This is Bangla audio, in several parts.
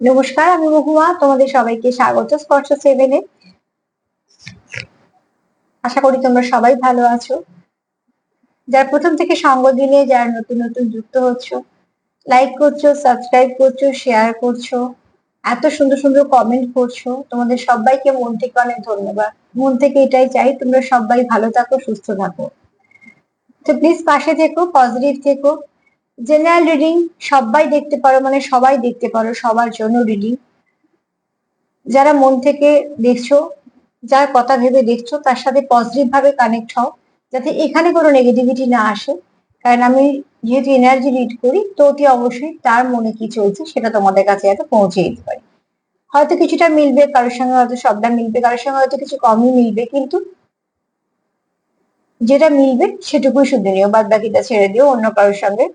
নমস্কার, আমি মহুয়া। তোমাদের সবাইকে স্বাগত স্পর্শ সেভেনে আশা করি তোমরা সবাই ভালো আছো। যার প্রথম থেকে সঙ্গ দিলে, যারা নতুন নতুন যুক্ত হচ্ছ লাইক করছ সাবস্ক্রাইব করছ শেয়ার করছ, এত সুন্দর সুন্দর কমেন্ট করছ, তোমাদের সবাইকে মন থেকে অনেক ধন্যবাদ। মন থেকে এটাই চাই, তোমরা সবাই ভালো থাকো, সুস্থ থাকো। তো প্লিজ পাশে থেকো পজিটিভ থেকো। জেনারেল রিডিং সবাই দেখতে পারো মানে সবাই দেখতে পারো, সবার জন্য রিডিং যারা মন থেকে দেখছ, যার কথা ভেবে দেখছ, তার সাথে পজিটিভ ভাবে কানেক্ট হও, যাতে এখানে কোনো নেগেটিভিটি না আসে। কারণ আমি যেহেতু এনার্জি রিড করি, তো অতি অবশ্যই তার মনে কি চলছে, সেটা তোমাদের কাছে যাতে পৌঁছে দিতে পারি। হয়তো কিছুটা মিলবে কারোর সঙ্গে, হয়তো সবটা মিলবে, কারোর সঙ্গে হয়তো কিছু কমই মিলবে, কিন্তু যেটা মিলবে সেটুকুই শুধু নিও বাদ বাকিটা ছেড়ে দিও, অন্য কারোর সঙ্গে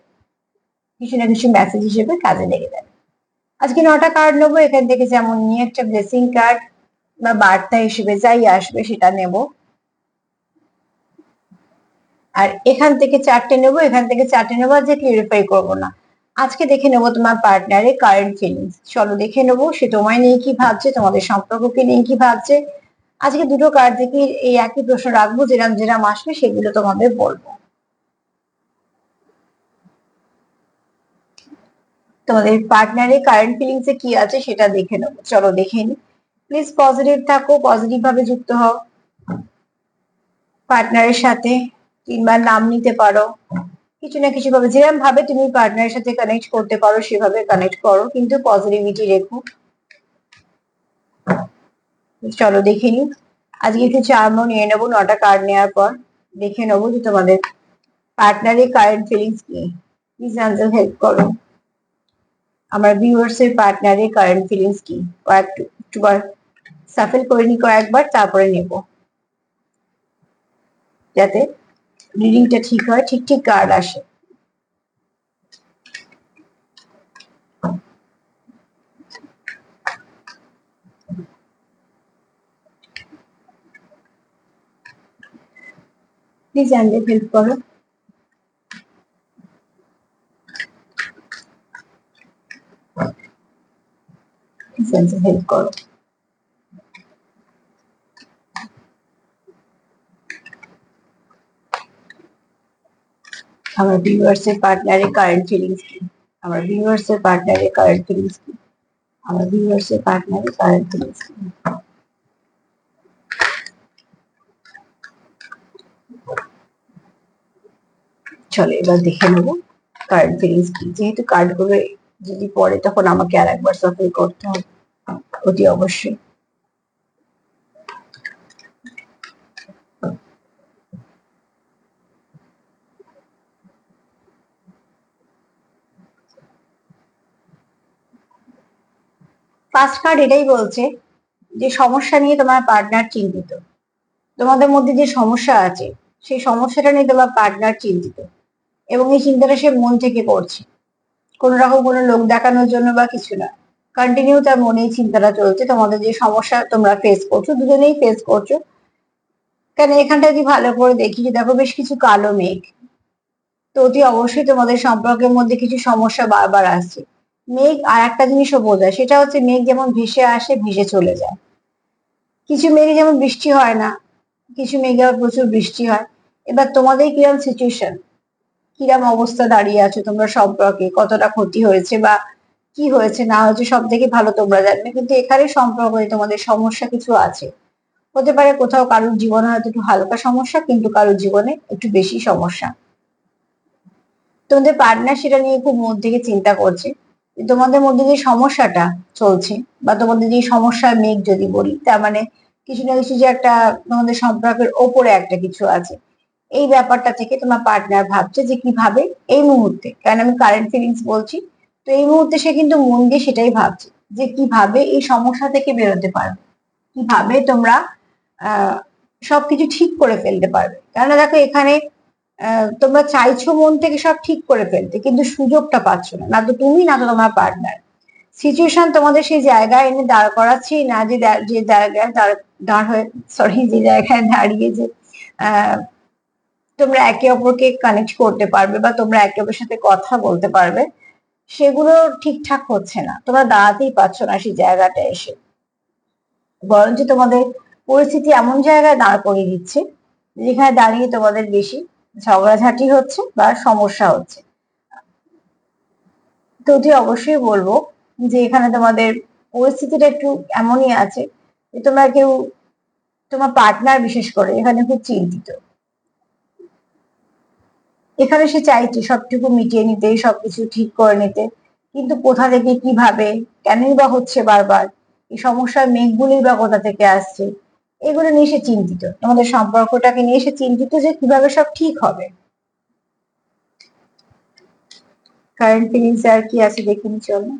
কিছু না কিছু মেসেজ হিসেবে কাজে লেগে যাবে আজকে নটা কার্ড নেব, এখান থেকে যেমন নিয়ে একটা ব্লেসিং কার্ড বা বার্তা হিসেবে যাই আসবে সেটা নেব। আর এখান থেকে চারটে নেব, এখান থেকে চারটে নেব, আর যে ক্লিয়ারিফাই করব না। আজকে দেখে নেব তোমার পার্টনারের কারেন্ট ফিলিংস চলো দেখে নেব, সে তোমায় নিয়ে কি ভাবছে, তোমাদের সম্পর্ককে নিয়ে কি ভাবছে। আজকে দুটো কার্ড থেকে এই একই প্রশ্ন রাখব, যেরাম যেরাম আসবে সেগুলো তোমাদের বলব। তোমাদের পার্টনারের কারেন্ট ফিলিংস এ কি আছে সেটা দেখে নেব চলো দেখে নি। প্লিজ পজিটিভ থাকো পজিটিভ ভাবে যুক্ত হও। পার্টনারের সাথে তিনবার নাম নিতে পারো। কিছু না কিছু ভাবে যেরকম ভাবে তুমি পার্টনারের সাথে কানেক্ট করতে পারো, সেভাবে কানেক্ট করো, কিন্তু পজিটিভিটি রেখো। চলো দেখে নি। আজকে একটু চারমো নিয়ে নেব, নটা কার্ড নেওয়ার পর। দেখে নেব যে তোমাদের পার্টনারের কারেন্ট ফিলিংস কি। প্লিজ আনসার হেল্প করো। আমার ভিউয়ার্স এর পার্টনারের কারেন্ট ফিলিংস কি কয়েকবার সাফেল করে নি কয়েকবার তারপরে নেব যাতে রিডিংটা ঠিক হয় ঠিক ঠিক কার্ড আসে প্লিজ আনলে হেল্প করো সেন্সে হেল্প করো আমার ভিউয়ার্স এর পার্টনারের কারেন্ট ফিলিংস কি আমার ভিউয়ার্স এর পার্টনারের কারেন্ট ফিলিংস কি আমার ভিউয়ার্স এর পার্টনারের কারেন্ট ফিলিংস কি চলো এবার দেখে নেব কারেন্ট ফিলিংস কি যেহেতু কার্ডগুলো যদি পরে তখন আমাকে আর একবার সাফল করতে হবে। অতি অবশ্যই। ফার্স্ট কার্ড এটাই বলছে যে, সমস্যা নিয়ে তোমার পার্টনার চিন্তিত। তোমাদের মধ্যে যে সমস্যা আছে, সেই সমস্যাটা নিয়ে তোমার পার্টনার চিন্তিত। এবং এই চিন্তাটা সে মন থেকে করছে। কোন রকম কোনো লোক দেখানোর জন্য বা কিছু না। কন্টিনিউ তার মনেই চিন্তাটা চলছে, তোমাদের যে সমস্যা তোমরা ফেস করছ, দুজনেই ফেস করছ। কেন এখানটা যদি ভালো করে দেখি যে দেখো বেশ কিছু কালো মেঘ। তো অতি অবশ্যই তোমাদের সম্পর্কের মধ্যে কিছু সমস্যা বারবার আসছে। মেঘ আর একটা জিনিসও বোঝায় সেটা হচ্ছে মেঘ যেমন ভেসে আসে, ভেসে চলে যায়। কিছু মেঘে যেমন বৃষ্টি হয় না, কিছু মেঘে আবার প্রচুর বৃষ্টি হয়। এবার তোমাদের কিরম সিচুয়েশন কিরম অবস্থা দাঁড়িয়ে আছো? তোমরা সম্পর্কে কতটা ক্ষতি হয়েছে বা কি হয়েছে? না হয়েছে সব থেকে ভালো তোমরা জানবে। কিন্তু এখানে সম্পর্কে তোমাদের সমস্যা কিছু আছে। হতে পারে কোথাও কারোর জীবনে হয়তো একটু হালকা সমস্যা, কিন্তু কারোর জীবনে একটু বেশি সমস্যা। তোমাদের পার্টনার সেটা নিয়ে খুব মন থেকে চিন্তা করছে তোমাদের মধ্যে যে সমস্যাটা চলছে বা তোমাদের যে সমস্যার মেঘ যদি বলি, তার মানে কিছু না কিছু যে একটা তোমাদের সম্পর্কের ওপরে একটা কিছু আছে। এই ব্যাপারটা থেকে তোমার পার্টনার ভাবছে যে কীভাবে এই মুহূর্তে, কারণ আমি কারেন্ট ফিলিংস বলছি, তো এই মুহূর্তে সে কিন্তু মন দিয়ে সেটাই ভাবছে যে কীভাবে এই সমস্যা থেকে বেরোতে পারবে, কীভাবে তোমরা সবকিছু ঠিক করে ফেলতে পারবে। কেননা দেখো এখানে তোমরা চাইছো মন থেকে সব ঠিক করে ফেলতে, কিন্তু সুযোগটা পাচ্ছ না না তো তুমি, না তো তোমার পার্টনার সিচুয়েশন তোমাদের সেই জায়গায় এনে দাঁড় করাচ্ছি না যে যে জায়গায় দাঁড় হয়ে সরি যে জায়গায় দাঁড়িয়ে যে, আহ তোমরা একে অপরকে কানেক্ট করতে পারবে বা তোমরা একে অপরের সাথে কথা বলতে পারবে, সেগুলো ঠিকঠাক হচ্ছে না। তোমরা দাঁড়াতেই পারছ না সেই জায়গাটা এসে। বরঞ্চ তোমাদের পরিস্থিতি এমন জায়গায় দাঁড় করিয়ে দিচ্ছে, যেখানে দাঁড়িয়ে তোমাদের বেশি ঝগড়াঝাটি হচ্ছে বা সমস্যা হচ্ছে। তো তুই অবশ্যই বলব যে এখানে তোমাদের পরিস্থিতিটা একটু এমনই আছে যে তোমরা কেউ তোমার পার্টনার বিশেষ করে, এখানে খুব চিন্তিত। এখানে সে চাইছে সবটুকু মিটিয়ে নিতে, সবকিছু ঠিক করে নিতে। কিন্তু কোথা থেকে, কীভাবে, কেনই বা হচ্ছে বারবার এই সমস্যার মেঘগুলোই বা কোথা থেকে আসছে, এগুলো নিয়ে সে চিন্তিত। তোমাদের সম্পর্কটাকে নিয়ে সে চিন্তিত যে কীভাবে সব ঠিক হবে। কারেন্ট ফিলিংস আর কি আছে দেখিনি চলো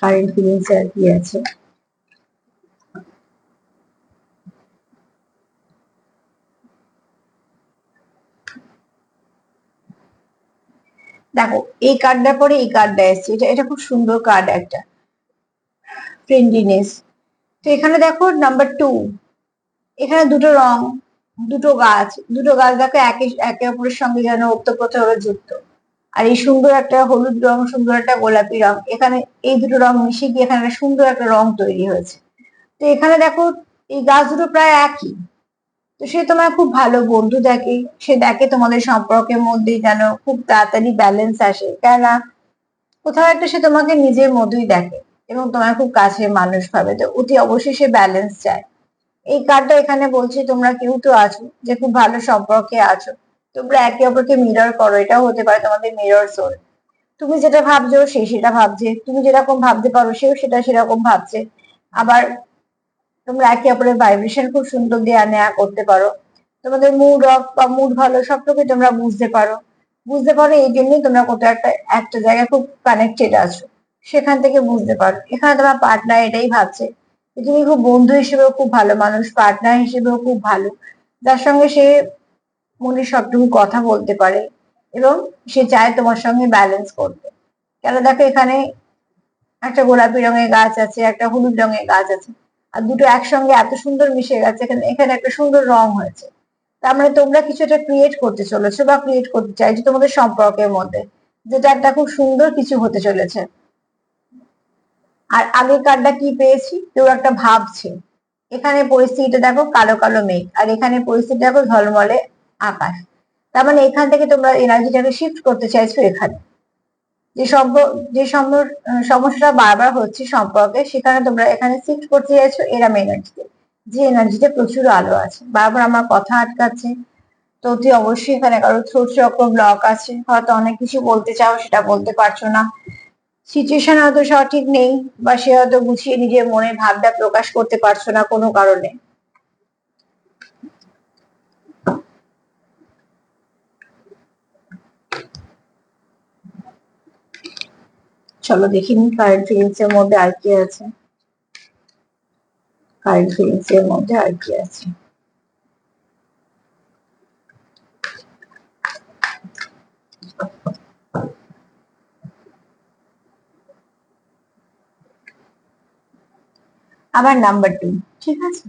কারেন্ট ফিলিংস আর কি আছে? দেখো, এই কার্ডটা পরে এই কার্ডটা এসছে। এটা এটা খুব সুন্দর কার্ড একটা। ফ্রেন্ডলিনেস তো এখানে দেখো নাম্বার টু এখানে দুটো রং, দুটো গাছ। দুটো গাছ দেখো একে একে অপরের সঙ্গে যেন ওতপ্রোতভাবে যুক্ত। আর এই সুন্দর একটা হলুদ রং, সুন্দর একটা গোলাপি রং। এখানে এই দুটো রং মিশে গিয়ে এখানে সুন্দর একটা রং তৈরি হয়েছে। তো এখানে দেখো, এই গাছ দুটো প্রায় একই। তো সে তোমার খুব ভালো বন্ধু দেখে। সে দেখে তোমাদের সম্পর্কের মধ্যে যেন খুব তাড়াতাড়ি ব্যালেন্স আসে। কেননা কোথাও একটা সে তোমাকে নিজের মধ্যেই দেখে এবং তোমার খুব কাছের মানুষ ভাবে। তো অতি অবশ্যই সে ব্যালেন্স চায়। এই কার্ডটা এখানে বলছি, তোমরা কেউ তো আছো যে খুব ভালো সম্পর্কে আছো। তোমরা একে অপরকে মিরর করো, এটাও হতে পারে তোমাদের মিরর সোল তুমি যেটা ভাবছ সে সেটা ভাবছে। তুমি যেরকম ভাবতে পারো সেও সেটা সেরকম ভাবছে। আবার তোমরা একে অপরের ভাইব্রেশন খুব সুন্দর দেয়া নেয়া করতে পারো। তোমাদের মুড অফ বা মুড ভালো সবটুকুই তোমরা বুঝতে পারো। বুঝতে পারো এই জন্যই তোমরা কোথাও একটা একটা জায়গায় খুব কানেক্টেড আছো। সেখান থেকে বুঝতে পারো। এখানে তোমার পার্টনার এটাই ভাবছে তুমি খুব বন্ধু হিসেবেও খুব ভালো, মানুষ পার্টনার হিসেবেও খুব ভালো। যার সঙ্গে সে মনে সবটুকু কথা বলতে পারে এবং সে চায় তোমার সঙ্গে ব্যালেন্স করতে। কেন দেখো এখানে একটা গোলাপি রঙের গাছ আছে, একটা হলুদ রঙের গাছ আছে। আর দুটো একসঙ্গে এত সুন্দর মিশে গেছে, এখানে এখানে একটা সুন্দর রং হয়েছে। তার মানে তোমরা কিছু একটা ক্রিয়েট করতে চলেছো বা ক্রিয়েট করতে চাইছো তোমাদের সম্পর্কের মধ্যে, যেটা একটা খুব সুন্দর কিছু হতে চলেছে। আর আগের কার্ডটা কি পেয়েছি? কেউ একটা ভাবছে। এখানে পরিস্থিতিটা দেখো কালো কালো মেঘ, আর এখানে পরিস্থিতি দেখো ঝলমলে আকাশ। তার মানে এখান থেকে তোমরা এনার্জিটাকে শিফট করতে চাইছো এখানে। যে যে সমস্যাটা বারবার হচ্ছে সম্পর্কে, সেখানে তোমরা এখানে শিফট করতে চাইছো, এরাম এনার্জিতে যে এনার্জিতে প্রচুর আলো আছে। বারবার আমার কথা আটকাচ্ছে। তো তুই অবশ্যই এখানে কারও থ্রোট চক্র ব্লক আছে। হয়তো অনেক কিছু বলতে চাও, সেটা বলতে পারছ না। সিচুয়েশন হয়তো সঠিক নেই, বা সে হয়তো গুছিয়ে নিজের মনের ভাবটা প্রকাশ করতে পারছ না কোনো কারণে। চলো দেখি নি কারেন্ট ফিলিংস এর মধ্যে আর কি আছে। কারেন্ট ফিলিংস এর মধ্যে আর কি আছে। আবার নাম্বার টু ঠিক আছে?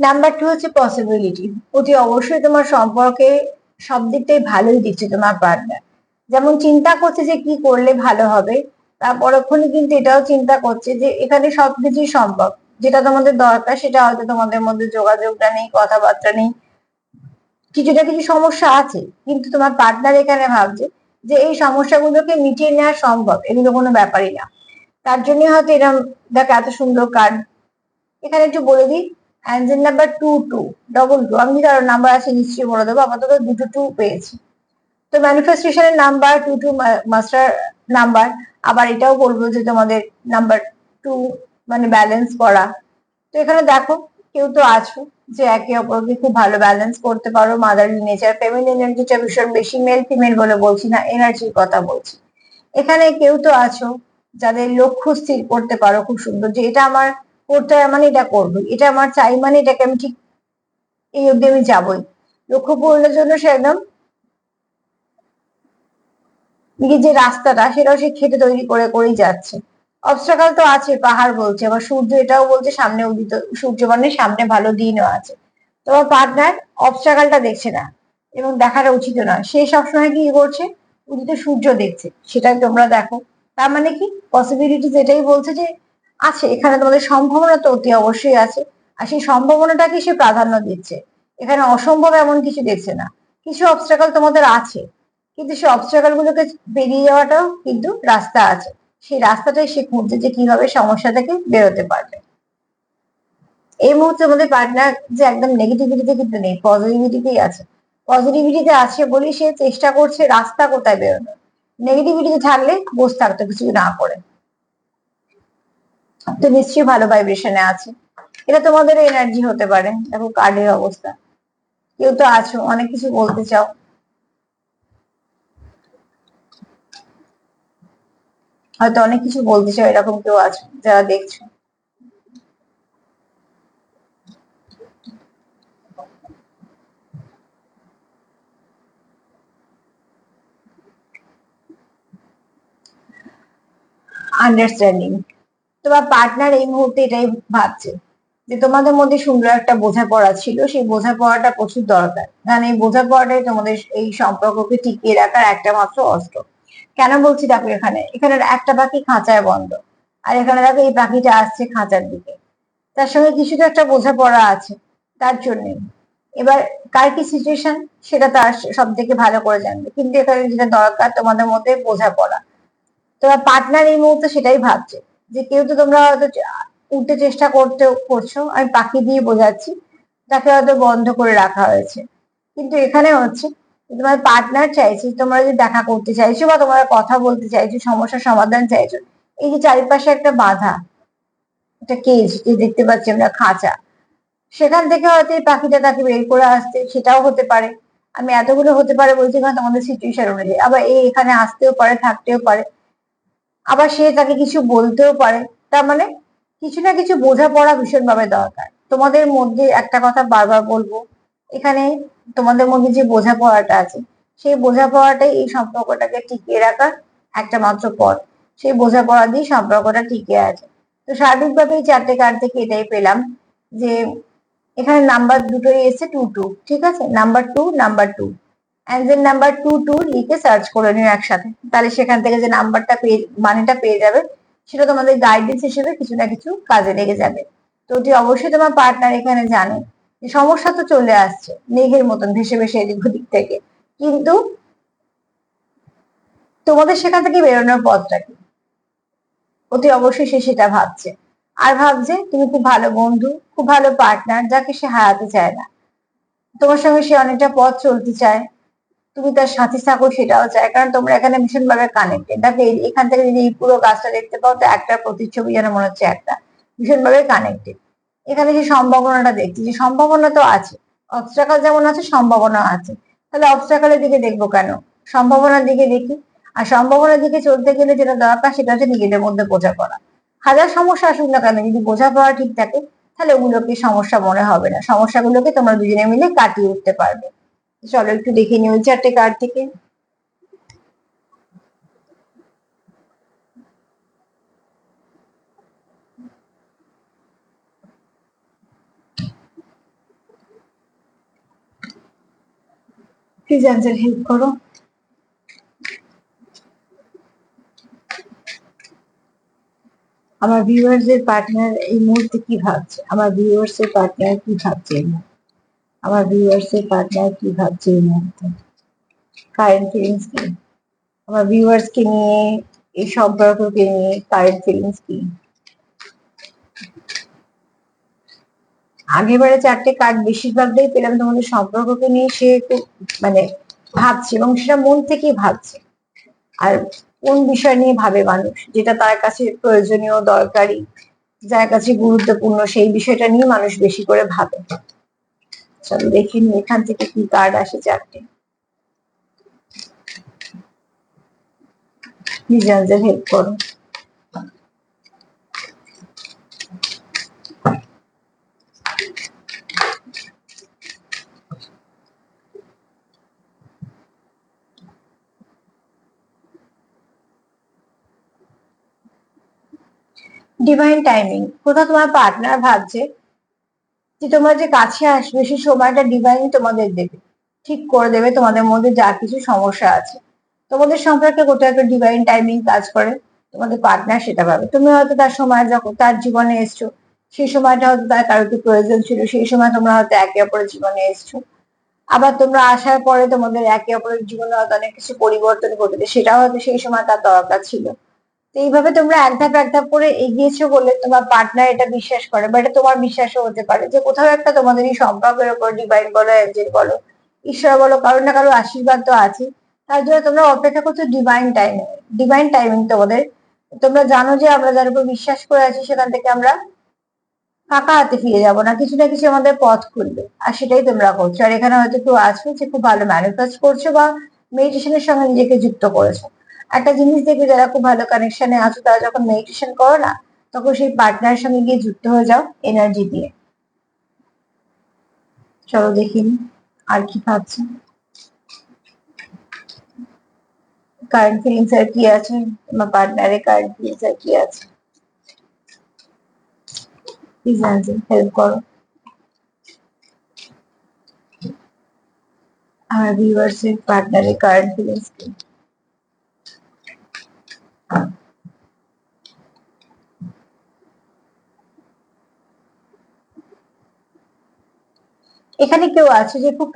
নাম্বার টু হচ্ছে পসিবিলিটি অতি অবশ্যই তোমার সম্পর্কে সব দিকটাই ভালোই দিচ্ছে তোমার পার্টনার যেমন চিন্তা করছে যে কি করলে ভালো হবে পরক্ষণে কিন্তু এটাও চিন্তা করছে যে এখানে সবকিছুই সম্ভব। যেটা তোমাদের দরকার সেটা হয়তো তোমাদের মধ্যে যোগাযোগটা নেই, কথাবার্তা নেই। কিছুটা কিছু সমস্যা আছে, কিন্তু তোমার পার্টনার এখানে ভাবছে যে এই সমস্যাগুলোকে মিটিয়ে নেওয়া সম্ভব, এগুলো কোনো ব্যাপারই না। তার জন্য হয়তো এরকম দেখ এত সুন্দর কার্ড এখানে একটু বলে দিই angel number two two double two আমি আরও নাম্বার আছে নিশ্চয়ই বলে দেবো, আপাতত দুটো টু পেয়েছি। তো ম্যানিফেস্টেশনের number two two master number আবার এটাও বলব যে তোমাদের নাম্বার টু মানে ব্যালেন্স করা। তো এখানে দেখো, কেউ তো আছো যে একে অপরকে খুব ভালো ব্যালেন্স করতে পারো। মাদারলি নেচার ফেমিন এনার্জিটা ভীষণ বেশি মেল ফিমেল বলে বলছি না এনার্জির কথা বলছি। এখানে কেউ তো আছো যাদের লক্ষ্য স্থির করতে পারো খুব সুন্দর, যে এটা আমার করতে হয় মানে এটা করব, এটা আমার চাই মানে এটাকে আমি ঠিক এই অব্দি আমি যাবই। লক্ষ্য পূরণের জন্য সে একদম নিজের যে রাস্তাটা, সেটাও সে খেটে তৈরি করে, করেই যাচ্ছে। অবস্ট্রাকাল তো আছে, পাহাড় বলছে আবার সূর্য এটাও বলছে সামনে উদিত সূর্য মানে সামনে ভালো দিনও আছে। তোমার পার্টনার অবস্ট্রাকালটা দেখছে না, এবং দেখাটা উচিত না সে সবসময় কি করছে? উদিত সূর্য দেখছে, সেটাই তোমরা দেখো। তার মানে কি? পসিবিলিটি এটাই বলছে যে, আছে, এখানে তোমাদের সম্ভাবনা তো অতি অবশ্যই আছে, আর সেই সম্ভাবনাটাকে সে প্রাধান্য দিচ্ছে। এখানে অসম্ভব এমন কিছু দেখছে না। কিছু অবস্ট্রাকল তোমাদের আছে কিন্তু সেই অবস্ট্রাকল গুলোকে পেরিয়ে যাওয়াটাও কিন্তু রাস্তা আছে। সেই রাস্তাটাই সে খুঁজছে যে কীভাবে সমস্যা থেকে বেরোতে পারবে। এই মুহূর্তে আমাদের পার্টনার যে একদম নেগেটিভিটিতে কিন্তু নেই পজিটিভিটিতেই আছে। পজিটিভিটিতে আছে বলেই সে চেষ্টা করছে রাস্তা কোথায় বেরোনো নেগেটিভিটিতে থাকলে বসে থাকতো, কিছু না করে। তো নিশ্চয়ই ভালো ভাইব্রেশনে আছে। এটা তোমাদের এনার্জি হতে পারে, দেখো কার্ডের অবস্থা। কেউ তো আছো, অনেক কিছু বলতে চাও। হয়তো অনেক কিছু বলতে চাও, এরকম কেউ আছো যারা দেখছ? আন্ডারস্ট্যান্ডিং তোমার পার্টনার এই মুহূর্তে এটাই ভাবছে, যে তোমাদের মধ্যে সুন্দর একটা বোঝাপড়া ছিল, সেই বোঝাপড়াটা প্রচুর দরকার। কারণ এই বোঝাপড়াটাই তোমাদের এই সম্পর্ককে টিকিয়ে রাখার একটা মাত্র অস্ত্র। কেন বলছি দেখো এখানে? এখানে একটা পাখি খাঁচায় বন্ধ। আর এখানে দেখো এই পাখিটা আসছে খাঁচার দিকে। তার সঙ্গে কিছু তো একটা বোঝাপড়া আছে, তার জন্য এবার কার কি সিচুয়েশন সেটা তার সব থেকে ভালো করে জানবে। কিন্তু এখানে যেটা দরকার তোমাদের মধ্যে বোঝাপড়া। তোমার পার্টনার এই মুহূর্তে সেটাই ভাবছে যে কেউ তো তোমরা হয়তো উঠতে চেষ্টা করতে করছ। আমি পাখি দিয়ে বোঝাচ্ছি, তাকে হয়তো বন্ধ করে রাখা হয়েছে। কিন্তু এখানে হচ্ছে তোমার পার্টনার চাইছে, তোমরা যদি দেখা করতে চাইছো বা তোমরা কথা বলতে চাইছো, সমস্যার সমাধান চাইছো, এই যে চারিপাশে একটা বাধা, একটা কেজ যে দেখতে পাচ্ছি আমরা, খাঁচা, সেখান থেকে হয়তো এই পাখিটা তাকে বের করে আসতে, সেটাও হতে পারে। আমি এতগুলো হতে পারে বলছি কারণ তোমাদের সিচুয়েশন অনুযায়ী। আবার এই এখানে আসতেও পারে, থাকতেও পারে। আবার সে তাকে কিছু বলতেও পারে। তার মানে কিছু না কিছু বোঝাপড়া ভীষণভাবে দরকার। তোমাদের মধ্যে একটা কথা বারবার বলব এখানে তোমাদের মধ্যে যে বোঝাপড়াটা আছে, সেই বোঝাপড়াটাই এই সম্পর্কটাকে টিকিয়ে রাখার একটা মাত্র পথ। সেই বোঝাপড়া দিয়ে সম্পর্কটা টিকে আছে। তো সার্বিকভাবে এই চারটে কার্ড থেকে এটাই পেলাম যে এখানে নাম্বার দুটোই এসে টু টু ঠিক আছে? Number two number two answer number two two লিখে সার্চ করে নিও একসাথে। তাহলে সেখান থেকে যে নাম্বারটা পেয়ে, মানেটা পেয়ে যাবে, সেটা তোমাদের গাইডেন্স হিসেবে কিছু না কিছু কাজে লেগে যাবে। তো অবশ্যই তোমার পার্টনার এখানে জানে। সমস্যা তো চলে আসছে, মেঘের মতন ভেসে ভেসে এদিক ওদিক থেকে। কিন্তু তোমাদের সেখান থেকে বেরোনোর পথটা কি? অতি অবশ্যই সে সেটা ভাবছে। আর ভাবছে, তুমি খুব ভালো বন্ধু, খুব ভালো পার্টনার যাকে সে হারাতে চায় না। তোমার সঙ্গে সে অনেকটা পথ চলতে চায়। তুমি তার সাথে থাকো, সেটাও চায়। কারণ তোমরা এখানে ভীষণ ভাবে কানেক্টেড দেখো এখান থেকে যদি পুরো গাছটা দেখতে পাও, তো একটা প্রতিচ্ছবি যেন মনে হচ্ছে একটা। ভীষণ ভাবে কানেক্টেড এখানে যে সম্ভাবনাটা দেখছি, যে সম্ভাবনা তো আছে অবস্ট্রাকাল যেমন আছে, সম্ভাবনা আছে। তাহলে অবস্ট্রাকালের দিকে দেখব কেন? সম্ভাবনার দিকে দেখি। আর সম্ভাবনার দিকে চলতে গেলে যেটা দরকার, সেটা হচ্ছে নিজেদের মধ্যে বোঝা বোঝাপড়া হাজার সমস্যা আসুক না কেন, যদি বোঝাপড়া ঠিক থাকে, তাহলে ওগুলোকে সমস্যা মনে হবে না। সমস্যাগুলোকে তোমরা দুজনে মিলে কাটিয়ে উঠতে পারবে। চলো একটু দেখে ওই চারটে কার্ড থেকে। প্লিজ অ্যান্সার হেল্প করো। আমার ভিউয়ার্স এর পার্টনার এই মুহূর্তে কি ভাবছে? আমার ভিউয়ার্স এর পার্টনার কি ভাবছে আমার ভিউয়ার্স এর পার্টনার কি ভাবছে এই মুহূর্তে? কারেন্ট ফিলিংস কি? আমার ভিউয়ার্স কে নিয়ে, এই সম্পর্ককে নিয়ে কারেন্ট ফিলিংস কি? আগেবারে চারটে কার্ড বেশিরভাগটাই পেলাম তোমাদের সম্পর্ককে নিয়ে সে একটু মানে ভাবছে এবং সেটা মন থেকেই ভাবছে। আর কোন বিষয় নিয়ে ভাবে মানুষ? যেটা তার কাছে প্রয়োজনীয়, দরকারি, যার কাছে গুরুত্বপূর্ণ, সেই বিষয়টা নিয়ে মানুষ বেশি করে ভাবে। চলো দেখে নি এখান থেকে কি কার্ড আসে চারটে। প্লিজ হেল্প করো। ডিভাইন টাইমিং কোথাও তোমার পার্টনার ভাবছে যে তোমরা যে কাছে আসবে, সেই সময়টা ডিভাইন তোমাদের দেবে। ঠিক করে দেবে, তোমাদের মধ্যে যা কিছু সমস্যা আছে। তোমাদের সম্পর্কে কোথাও একটা ডিভাইন টাইমিং কাজ করে, তোমাদের পার্টনার সেটা পাবে তুমি হয়তো তার সময় যখন তার জীবনে এসছো, সেই সময়টা হয়তো তার কারও একটু প্রয়োজন ছিল, সেই সময় তোমরা হয়তো একে অপরের জীবনে এসছো। আবার তোমরা আসার পরে তোমাদের একে অপরের জীবনে হয়তো অনেক কিছু পরিবর্তন ঘটেছে, সেটাও হয়তো সেই সময় তার দরকার ছিল। তো এইভাবে তোমরা এক ধাপ এক ধাপ করে এগিয়েছো বলে তোমার পার্টনার এটা বিশ্বাস করে বা এটা তোমার বিশ্বাসও হতে পারে যে কোথাও একটা তোমাদের এই সম্পর্কের উপর ডিভাইন বলো এঞ্জেল বলো, ঈশ্বর বলো কারও না কারও আশীর্বাদ তো আছে তার জন্য তোমরা অপেক্ষা করছ ডিভাইন টাইমিং ডিভাইন টাইমিং তোমাদের। তোমরা জানো যে আমরা যার উপর বিশ্বাস করে আছি সেখান থেকে আমরা ফাঁকা হাতে ফিরে যাব না, কিছু না কিছু আমাদের পথ খুলবে। আর সেটাই তোমরা করছ। আর এখানে হয়তো কেউ আছো যে খুব ভালো ম্যানিফেস্ট করছ বা মেডিটেশনের সঙ্গে নিজেকে যুক্ত করেছ। একটা জিনিস দেখবে যারা খুব ভালো কানেকশনে আছো, তারা যখন মেডিটেশন করো না, তখন সেই পার্টনারের সঙ্গে গিয়ে যুক্ত হয়ে যাও এনার্জি দিয়ে। চলো দেখিনি আর কি ভাবছে কারেন্ট ফিলিংস আর কি আছে? তোমার পার্টনারের কারেন্ট ফিলিংস আর কি আছে? হেল্প করো। আমার ভিউয়ার্স এর পার্টনারের কারেন্ট ফিলিংস কি? এখানে কেউ আছে যে খুব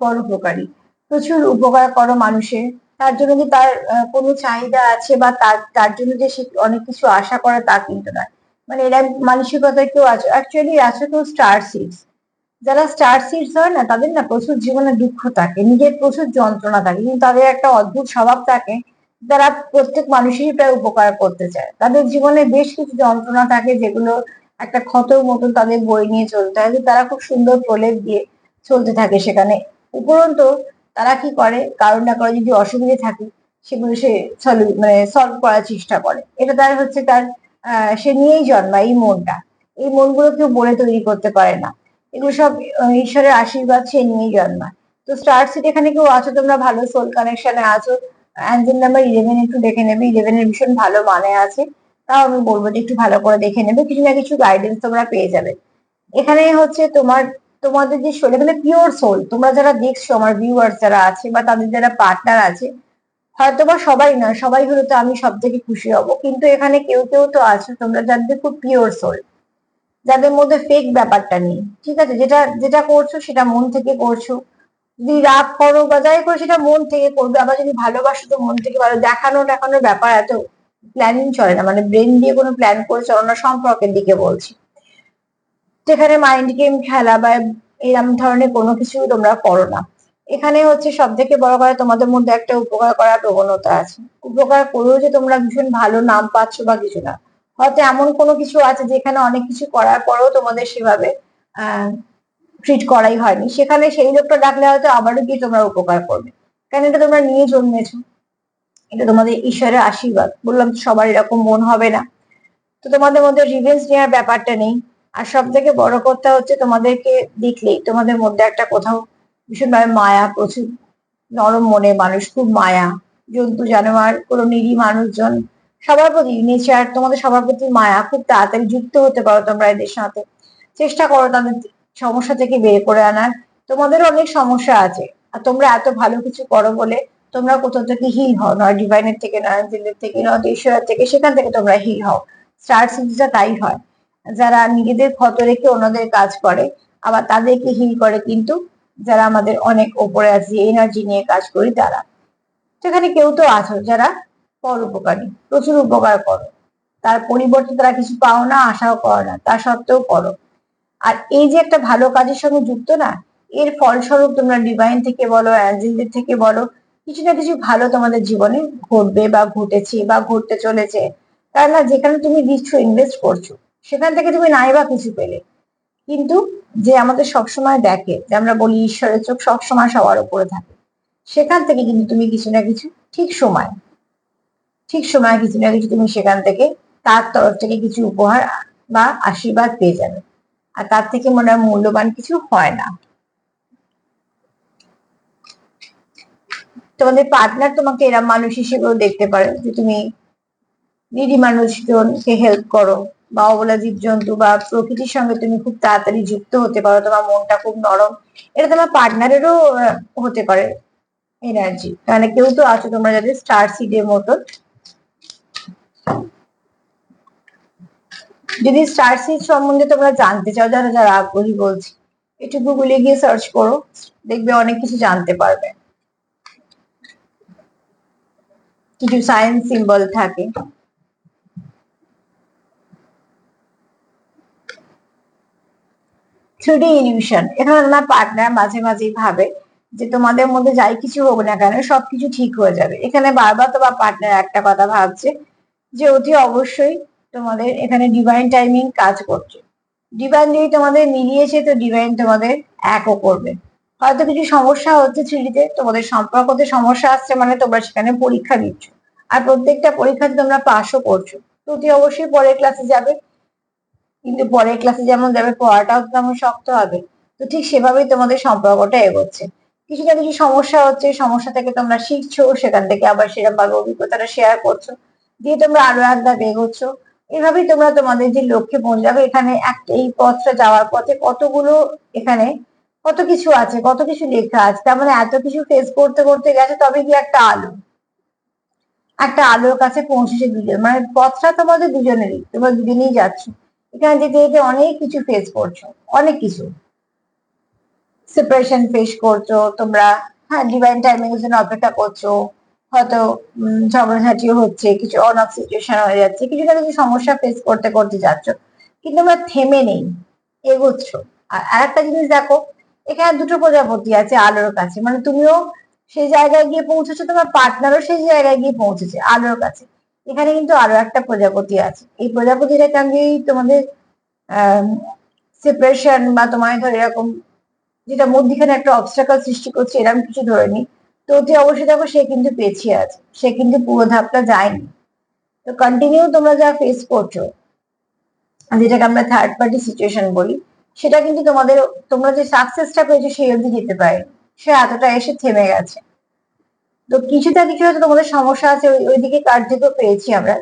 পরোপকারী। প্রচুর উপকার করো মানুষের। তার জন্য যে তার কোনো চাহিদা আছে বা তার তার জন্য যে সে অনেক কিছু আশা করে তা কিন্তু নয়। মানে এরা মানসিকতায় কেউ আছে অ্যাকচুয়ালি আছে কেউ স্টার সিডস যারা স্টার সিডস হয় না, তাদের না প্রচুর জীবনে দুঃখ থাকে, নিজের প্রচুর যন্ত্রণা থাকে, কিন্তু তাদের একটা অদ্ভুত স্বভাব থাকে তারা প্রত্যেক মানুষেরই প্রায় উপকার করতে চায়। তাদের জীবনে বেশ কিছু যন্ত্রণা থাকে যেগুলো একটা ক্ষতর মতন তাদের বই নিয়ে চলতে হয়। তারা খুব সুন্দর প্রলেপ দিয়ে চলতে থাকে সেখানে। উপরন্ত তারা কি করে? কারণ না করে যদি অসুবিধে থাকে, সেগুলো সে মানে সলভ করার চেষ্টা করে। এটা তার হচ্ছে তার সে নিয়েই জন্মায় এই মনটা। এই মনগুলো কেউ বলে তৈরি করতে পারে না। এগুলো সব ঈশ্বরের আশীর্বাদ সে নিয়েই জন্মায়। তো স্টার সিট এখানে কেউ আছো? তোমরা ভালো সোল কানেকশনে আছো? অ্যাঞ্জেল নাম্বার ইলেভেন একটু দেখে নেবে ইলেভেনের ভীষণ ভালো মানে আছে। তাও আমি বলব যে একটু ভালো করে দেখে নেবে, কিছু না কিছু গাইডেন্স তোমরা পেয়ে যাবে। এখানে হচ্ছে তোমার, তোমাদের যে সোল এখানে পিওর সোল তোমরা যারা দেখছ আমার ভিউয়ার্স যারা আছে বা তাদের যারা পার্টনার আছে, হয়তো বা সবাই না, সবাই হলে তো আমি সব থেকে খুশি হব। কিন্তু এখানে কেউ কেউ তো আছে, তোমরা যাদের খুব পিওর সোল যাদের মধ্যে ফেক ব্যাপারটা নেই। ঠিক আছে, যেটা যেটা করছ সেটা মন থেকে করছ। যদি রাগ করো বা যাই করো, সেটা মন থেকে করবে। আবার যদি ভালোবাসো তো মন থেকে ভালো। দেখানো দেখানোর ব্যাপার এত প্ল্যানিং চলে না। মানে ব্রেন দিয়ে কোনো প্ল্যান করে চলানো সম্পর্কের দিকে বলছি। যেখানে মাইন্ড গেম খেলা বা এরম ধরনের কোনো কিছু তোমরা করো না। এখানে হচ্ছে সব থেকে বড় কথা, তোমাদের মধ্যে একটা উপকার করার প্রবণতা আছে। উপকার করেও যে তোমরা ভীষণ ভালো নাম পাচ্ছ বা কিছু না। হয়তো এমন কোনো কিছু আছে যেখানে অনেক কিছু করার পরেও তোমাদের সেভাবে ট্রিট করাই হয়নি। সেখানে সেই লোকটা ডাকলে হয়তো আবারও গিয়ে তোমরা উপকার করবে। কারণ এটা তোমরা নিয়ে জন্মেছো? এটা তোমাদের ঈশ্বরের আশীর্বাদ। বললাম, সবার এরকম মন হবে না। তো তোমাদের মধ্যে রিভেন্স নেওয়ার ব্যাপারটা নেই। আর সব থেকে বড় কথা হচ্ছে, তোমাদেরকে দেখলেই তোমাদের মধ্যে একটা কোথাও ভীষণভাবে মায়া, প্রচুর নরম মনে মানুষ, খুব মায়া, জন্তু, জানোয়ার, কোনো নিরী মানুষজন, সবার প্রতি নেচার, তোমাদের সবার প্রতি মায়া, খুব তাড়াতাড়ি যুক্ত হতে পারো তোমরা এদের সাথে। চেষ্টা করো তাদের সমস্যা থেকে বের করে আনার। তোমাদের অনেক সমস্যা আছে। আর তোমরা এত ভালো কিছু করো বলে তোমরা কোথাও থেকে হিল হও, নয় ডিভাইনের থেকে নয় থেকে, নয় ঈশ্বরের থেকে, সেখান থেকে তোমরা হিল হও। স্টার সিরিজটা তাই হয়। যারা নিজেদের ক্ষত রেখে অন্যদের কাজ করে, আবার তাদেরকে হিল করে কিন্তু যারা আমাদের অনেক ওপরে আছে এনার্জি নিয়ে কাজ করি তারা। সেখানে কেউ তো আছো, যারা পর উপকারী, প্রচুর উপকার করো। তার পরিবর্তে তারা কিছু পাও না, আশাও করো না, তা সত্ত্বেও করো। আর এই যে একটা ভালো কাজের সঙ্গে যুক্ত না, এর ফলস্বরূপ তোমরা ডিভাইন থেকে বলো অ্যাঞ্জেলদের থেকে বলো, কিছু না কিছু ভালো তোমাদের জীবনে ঘটবে বা ঘটেছে বা ঘটতে চলেছে। তার না, যেখানে তুমি দিচ্ছ ইনভেস্ট করছ, সেখান থেকে তুমি নাই বা কিছু পেলে। কিন্তু যে আমাদের সবসময় দেখে, যে আমরা বলি ঈশ্বরের চোখ সবসময় সবার উপরে থাকে, সেখান থেকে কিন্তু তুমি কিছু না কিছু, ঠিক সময় ঠিক সময় কিছু না কিছু তুমি সেখান থেকে তার তরফ থেকে কিছু উপহার বা আশীর্বাদ পেয়ে যাবে। আর তার থেকে মনে হয় মূল্যবান কিছু হয় না। তোমাদের পার্টনার তোমাকে এরম মানুষ হিসেবেও দেখতে পারে যে তুমি নিরি মানুষজনকে হেল্প করো বা অবলা জীবজন্তু বা প্রকৃতির সঙ্গে তুমি খুব তাড়াতাড়ি যুক্ত হতে পারো, তোমার মনটা খুব নরম। এটা তোমার পার্টনারেরও হতে পারে এনার্জি মানে কেউ তো আছো তোমরা যাদের স্টার সিডের মতন। যদি স্টার সিড সম্বন্ধে তোমরা জানতে চাও, যারা যারা আগ্রহী বলছি, একটু গুগলে গিয়ে সার্চ করো, দেখবে অনেক কিছু জানতে পারবে। কিছু সায়েন্স সিম্বল থাকে। থ্রিডি ইলিউশন এখানে তোমার পার্টনার মাঝে মাঝেই ভাবে যে তোমাদের মধ্যে যাই কিছু হোক না কেন, সবকিছু ঠিক হয়ে যাবে। এখানে বারবার তোমার পার্টনার একটা কথা ভাবছে যে অতি অবশ্যই তোমাদের এখানে ডিভাইন টাইমিং কাজ করছে। ডিভাইন যদি তোমাদের মিলিয়েছে, তো ডিভাইন তোমাদের একও করবে। হয়তো কিছু সমস্যা হচ্ছে থ্রিডিতে তোমাদের সম্পর্কতে সমস্যা আসছে মানে তোমরা সেখানে পরীক্ষা দিচ্ছ। আর প্রত্যেকটা পরীক্ষাতে তোমরা পাশও করছ, তো অতি অবশ্যই পরের ক্লাসে যাবে। কিন্তু পরের ক্লাসে যেমন যাবে পড়াটাও তেমন শক্ত হবে। তো ঠিক সেভাবেই তোমাদের সম্পর্কটা এগোচ্ছে। কিছু না কিছু সমস্যা হচ্ছে, সমস্যা থেকে তোমরা শিখছো, সেখান থেকে আবার সেরকম ভাবে অভিজ্ঞতাটা শেয়ার করছ। দিয়ে তোমরা আরও এক ধাপ এগোচ্ছ। এভাবেই তোমরা তোমাদের যে লক্ষ্যে পৌঁছাবে, এখানে একটা এই পথটা যাওয়ার পথে কতগুলো এখানে কত কিছু আছে, কত কিছু লেখা আছে, তার মানে এত কিছু ফেস করতে করতে গেছে, তবে কি একটা আলো। একটা আলোর কাছে পৌঁছেছে দুজন। মানে পথটা তোমাদের দুজনেরই, তোমরা দুজনেই যাচ্ছ। এখানে যেতে যেতে অনেক কিছু ফেস করছ, অনেক কিছু। সেপারেশন ফেস করছ, তোমরা হ্যাঁ ডিভাইন টাইমিং এর জন্য অপেক্ষা করছ। হয়তো ঝগড়াঝাটিও হচ্ছে, কিছু অন অফ সিচুয়েশন হয়ে যাচ্ছে, কিছু না কিছু সমস্যা ফেস করতে করতে যাচ্ছ। কিন্তু আমরা থেমে নেই, এগোচ্ছ। আর আরেকটা জিনিস দেখো, এখানে দুটো প্রজাপতি আছে আলোর কাছে। মানে তুমিও সেই জায়গায় গিয়ে পৌঁছেছো, তোমার পার্টনারও সেই জায়গায় গিয়ে পৌঁছেছে, আলোর কাছে। এখানে কিন্তু আরও একটা প্রজাপতি আছে। এই প্রজাপতিটা সঙ্গে তোমাদের সেপারেশন বা তোমার ধর এরকম, যেটা মধ্যখানে একটা অবস্টাকল সৃষ্টি করছে, এরকম কিছু ধরে নি তো অতি অবশ্যই দেখো, সে কিন্তু পেছিয়ে আছে। সে কিন্তু পুরো ধাপটা যায়নি। তো কন্টিনিউ তোমরা যা ফেস করছ, যেটাকে আমরা থার্ড পার্টি সিচুয়েশন বলি, সেটা কিন্তু তোমাদের, তোমরা যে সাকসেসটা পেয়েছ সেই অবধি যেতে পারে। সে এতটা এসে থেমে গেছে। তো কিছুটা কিছু হয়তো তোমাদের সমস্যা আছে ওইদিকে কার্যত পেয়েছি আমরা।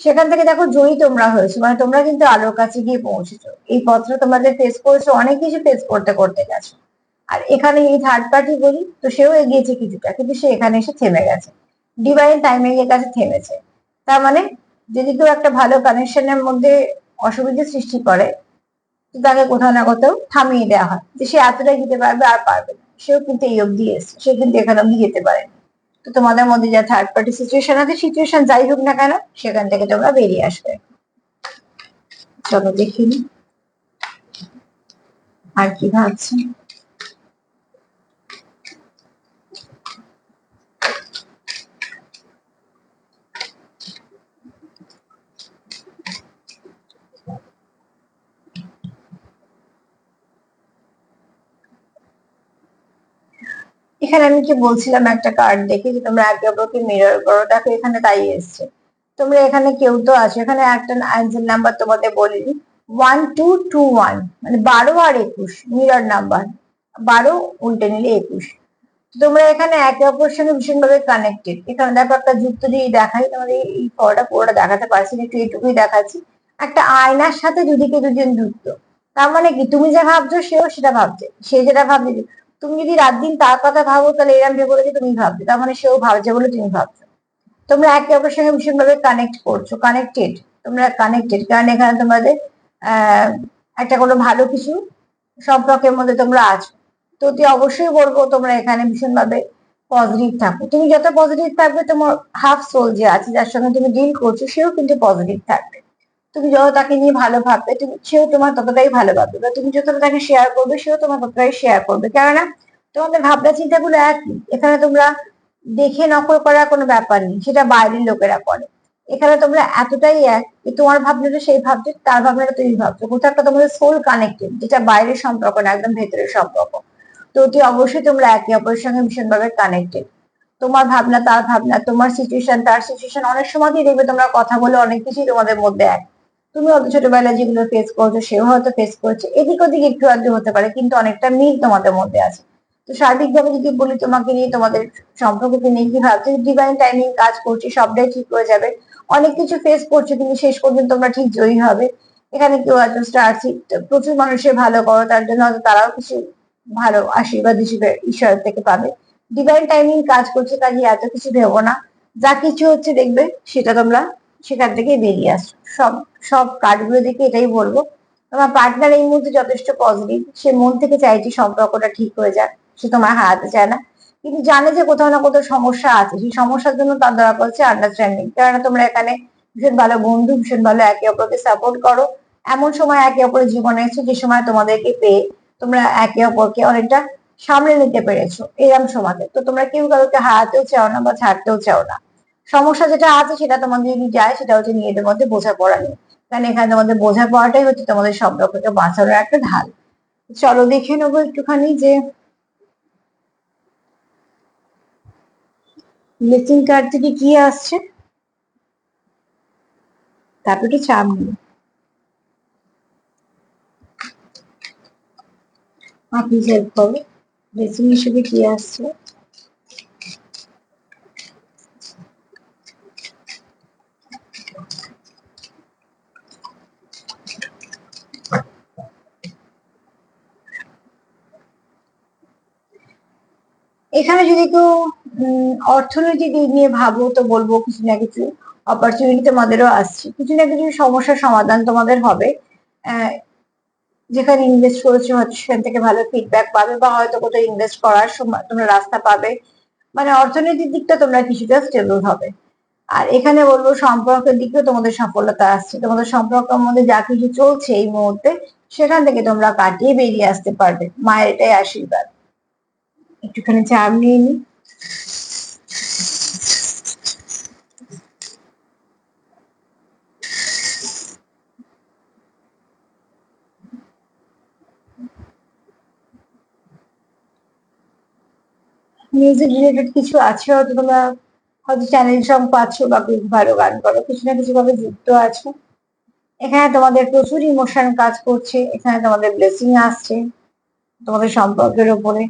সেখান থেকে দেখো, জয়ী তোমরা হয়েছো। মানে তোমরা কিন্তু আলোর কাছে গিয়ে পৌঁছেছো। এই পত্র তোমাদের ফেস করেছ, অনেক কিছু ফেস করতে করতে গেছো। আর এখানে এই থার্ড পার্টি বলি, তো সেও এগিয়েছে কিছুটা, কিন্তু সে এখানে এসে থেমে গেছে। ডিভাইন টাইমিং এর কাছে থেমেছে। তার মানে যদি কেউ একটা ভালো কানেকশনের মধ্যে অসুবিধা সৃষ্টি করে তাকে কোথাও না কোথাও থামিয়ে দেওয়া হয়। যে সে এতটাই দিতে পারবে আর পারবে না। সেও কিন্তু এই অব্দি এসছে, সে কিন্তু এখানে অব্দি যেতে পারেনি। তো তোমাদের মধ্যে যা থার্ড পার্টি সিচুয়েশন আছে সিচুয়েশন যাই হোক না কেন, সেখান থেকে তোমরা বেরিয়ে আসবে। চলো দেখিনি আর কি ভাবছি? এখানে আমি কি বলছিলাম একটা কার্ড দেখে যে তোমরা একে অপরকে মিরর করো? দেখো, এখানে তাই এসছে। তোমরা এখানে কেউ তো আছো এখানে একটা অ্যান্সার নাম্বার তোমাদের বলিনি ওয়ান টু টু ওয়ান মানে বারো আর একুশ মিরর নাম্বার বারো উল্টে নিলে একুশ। তোমরা এখানে একে অপরের সঙ্গে ভীষণভাবে কানেক্টেড এখানে দেখো, একটা যুক্ত যদি দেখাই। তোমাদের এই ফলটা পুরোটা দেখাতে পারছি না, একটু এটুকুই দেখাচ্ছি। একটা আয়নার সাথে দুদিকে দুজন যুক্ত। তার মানে কি? তুমি যা ভাবছ, সেও সেটা ভাবছে। সে যেটা ভাবছে তুমি যদি রাত দিন তার কথা ভাবো, তাহলে এরম ভেবে যে তুমি ভাবছ তার মানে সেও ভাবছে বলে তুমি ভাবছ। তোমরা একে অপরের সঙ্গে ভীষণভাবে কানেক্ট করছ কানেক্টেড তোমরা কানেক্টেড কারণ এখানে তোমাদের একটা কোনো ভালো কিছু সম্পর্কের মধ্যে তোমরা আছো। তো তুই অবশ্যই বলব, তোমরা এখানে ভীষণভাবে পজিটিভ থাকো। তুমি যত পজিটিভ থাকবে, তোমার হাফ সোল যে আছে, যার সঙ্গে তুমি ডিল করছ, সেও কিন্তু পজিটিভ থাকবে। তুমি যত তাকে নিয়ে ভালো ভাববে, তুমি, সেও তোমার ততটাই ভালো ভাববে। বা তুমি যতটা তাকে শেয়ার করবে, সেও তোমার ততটাই শেয়ার করবে। কেননা তোমাদের ভাবনা চিন্তাগুলো একই। এখানে তোমরা দেখে নকল করার কোনো ব্যাপার নেই, সেটা বাইরের লোকেরা করে। এখানে তোমরা এতটাই এক যে তোমার ভাবনাটা সেই ভাবছে, তার ভাবনাটা তুমি ভাবছ। কোথাও একটা তোমাদের সোল কানেক্টেড যেটা বাইরের সম্পর্ক না, একদম ভেতরের সম্পর্ক। তো অতি অবশ্যই তোমরা একে অপরের সঙ্গে ভীষণভাবে কানেক্টেড তোমার ভাবনা, তার ভাবনা, তোমার সিচুয়েশন তার সিচুয়েশন অনেক সময় দেখবে তোমরা কথা বলে অনেক কিছুই তোমাদের মধ্যে এক। তুমি হয়তো ছোটবেলায় যেগুলো ফেস করছ, সেও হয়তো ফেস করছে। এদিক ওদিক একটু আধটু হতে পারে, কিন্তু অনেকটা মিল তোমাদের মধ্যে আছে। তো সার্বিকভাবে যদি বলি, তোমাকে নিয়ে তোমাদের সম্পর্ককে নিয়ে কি ভাবছ? ডিভাইন টাইমিং কাজ করছে, সবটাই ঠিক হয়ে যাবে। অনেক কিছু ফেস করছ, কিন্তু শেষ পর্যন্ত তোমরা ঠিক জয়ী হবে। এখানে কেউ আছে স্টার প্রচুর মানুষের ভালো করো, তার জন্য হয়তো তারাও কিছু ভালো আশীর্বাদ হিসেবে ঈশ্বর থেকে পাবে। ডিভাইন টাইমিং কাজ করছে, কাজে এত কিছু ভেবো না। যা কিছু হচ্ছে দেখবে, সেটা তোমরা সেখান থেকে বেরিয়ে আসছো সব সব কার্ডগুলো দেখে এটাই বলব। তোমার পার্টনার এই মুহূর্তে যথেষ্ট পজিটিভ সে মন থেকে চাইছে সম্পর্কটা ঠিক হয়ে যাক। সে তোমার হারাতে চায় না। কিন্তু জানে যে কোথাও না কোথাও সমস্যা আছে। সেই সমস্যার জন্য তার দরকার করছে আন্ডারস্ট্যান্ডিং কেননা তোমরা এখানে ভীষণ ভালো বন্ধু, ভীষণ ভালো একে অপরকে সাপোর্ট করো। এমন সময় একে অপরের জীবনে এসে যে সময় তোমাদেরকে পেয়ে তোমরা একে অপরকে অনেকটা সামলে নিতে পেরেছ। এরম সময়তে। তো তোমরা কেউ কাউকে হারাতেও চাও না বা ছাড়তেও চাও না। সমস্যা যেটা আছে সেটা তোমাদের যদি যায়, সেটা হচ্ছে নিজেদের মধ্যে বোঝাপড়া নেই কারণ এখানে তোমাদের বোঝাপড়াটাই হচ্ছে তোমাদের সম্পর্ককে বাঁচানোর একটা ঢাল। চলো দেখে নেব একটুখানি যে ব্লেসিং কার্ড থেকে কি আসছে। তারপর একটু চাপ নিই। আপনি হেল্প করবে ব্লেসিং হিসেবে কি আসছে এখানে যদি কেউ অর্থনৈতিক দিক নিয়ে ভাবো তো বলব কিছু না কিছু অপরচুনিটি তোমাদেরও আসছে। কিছু না কিছু সমস্যার সমাধান তোমাদের হবে। যেখানে ইনভেস্ট করেছ, হয়তো সেখান থেকে ভালো ফিডব্যাক পাবে বা হয়তো কোথাও ইনভেস্ট করার সময় তোমরা রাস্তা পাবে। মানে অর্থনৈতিক দিকটা তোমরা কিছুটা স্টেবল হবে। আর এখানে বলব সম্পর্কের দিকেও তোমাদের সফলতা আসছে। তোমাদের সম্পর্কের মধ্যে যা কিছু চলছে এই মুহূর্তে, সেখান থেকে তোমরা কাটিয়ে বেরিয়ে আসতে পারবে। মায়ের এটাই আশীর্বাদ। একটুখানি চাপ নিয়ে নি। মিউজিক রিলেটেড কিছু আছে হয়তো তোমরা হয়তো চ্যানেল সং পাচ্ছ বা খুব ভালো গান করো, কিছু না কিছু ভাবে যুক্ত আছো। এখানে তোমাদের প্রচুর ইমোশন কাজ করছে, এখানে তোমাদের ব্লেসিং আসছে তোমাদের সম্পর্কের উপরে।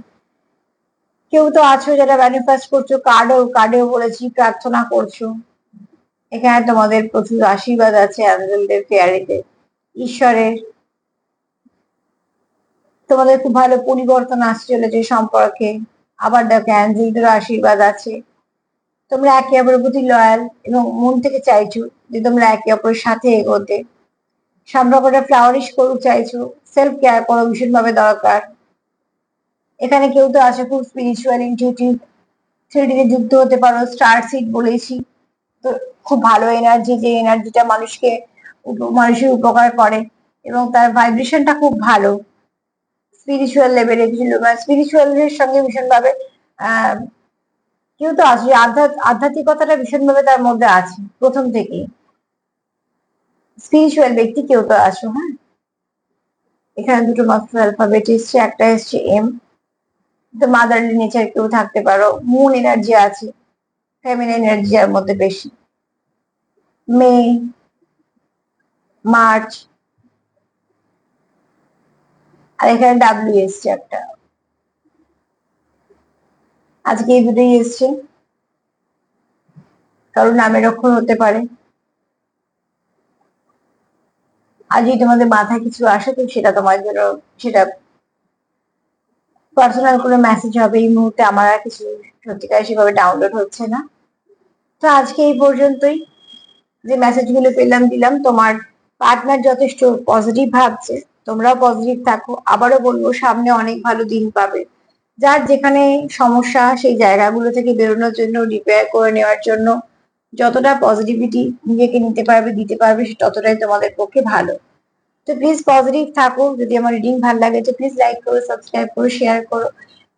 কেউ তো আছো যারা ম্যানিফেস্ট করছ কার্ডও কার্ডেও বলেছি, প্রার্থনা করছ। এখানে তোমাদের প্রচুর আশীর্বাদ আছে অ্যাঞ্জেলদের ফেয়ারিতে ঈশ্বরের। তোমাদের খুব ভালো পরিবর্তন আসছে চলেছে সম্পর্কে। আবার দেখো, অ্যাঞ্জেলদের আশীর্বাদ আছে। তোমরা একে অপরের প্রতি লয়াল এবং মন থেকে চাইছো যে তোমরা একে অপরের সাথে এগোতে। সম্পর্কটা ফ্লাওয়ারিশ করুক চাইছো। সেলফ কেয়ার করো ভীষণভাবে দরকার। এখানে কেউ তো আছে খুব স্পিরিচুয়াল ইনটিউটিভ থ্রিডিতে যুক্ত হতে পারো স্টার সিট বলেছি। তো খুব ভালো এনার্জি যে এনার্জিটা মানুষকে মানুষের উপকার করে এবং তার ভাইব্রেশনটা খুব ভালো। স্পিরিচুয়াল লেভেলে স্পিরিচুয়ালের সঙ্গে ভীষণভাবে কেউ তো আছে আধ্যাত্মিকতাটা ভীষণভাবে তার মধ্যে আছে, প্রথম থেকেই। স্পিরিচুয়াল ব্যক্তি কেউ তো আছো হ্যাঁ? এখানে দুটো মাত্র অ্যালফাবেট এসছে একটা এসছে এম মাদারলি নেচার কেউ থাকতে পারো মুন এনার্জি আছে ফেমিন এনার্জি এর মধ্যে বেশি। মে, মার্চ, আর এখানে ডাব্লিউ এসছে একটা। আজকে এই দুটোই এসছে। কারোর নামের অক্ষর হতে পারে। আজই তোমাদের মাথায় কিছু আসে তো সেটা তোমার জন্য, সেটা পার্সোনাল কোনো মেসেজ হবে এই মুহূর্তে আমার আর কিছু সত্যিকার সেভাবে ডাউনলোড হচ্ছে না। তো আজকে এই পর্যন্তই। যে মেসেজগুলো পেলাম, দিলাম, তোমার পার্টনার যথেষ্ট পজিটিভ ভাবছে, তোমরাও পজিটিভ থাকো। আবারও বলব, সামনে অনেক ভালো দিন পাবে। যার যেখানে সমস্যা, সেই জায়গাগুলো থেকে বেরোনোর জন্য রিপেয়ার করে নেওয়ার জন্য, যতটা পজিটিভিটি নিজেকে নিতে পারবে, দিতে পারবে ততটাই তোমাদের পক্ষে ভালো। তো প্লিজ পজিটিভ থাকো যদি আমার রিডিং ভালো লাগে তো প্লিজ লাইক করো সাবস্ক্রাইব করো শেয়ার করো।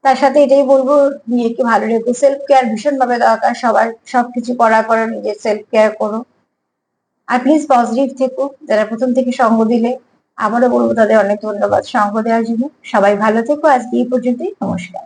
তার সাথে এটাই বলব, নিজেকে ভালো রেখো। সেলফ কেয়ার ভীষণ ভাবে দরকার, সবার সবকিছু করার পরে নিজের সেলফ কেয়ার করো। আর প্লিজ পজিটিভ থেকো, যারা প্রথম থেকে সঙ্গ দিলে, আবারও বলব তাদের অনেক ধন্যবাদ সঙ্গ দেওয়ার জন্য। সবাই ভালো থেকো, আজকে এই পর্যন্তই, নমস্কার।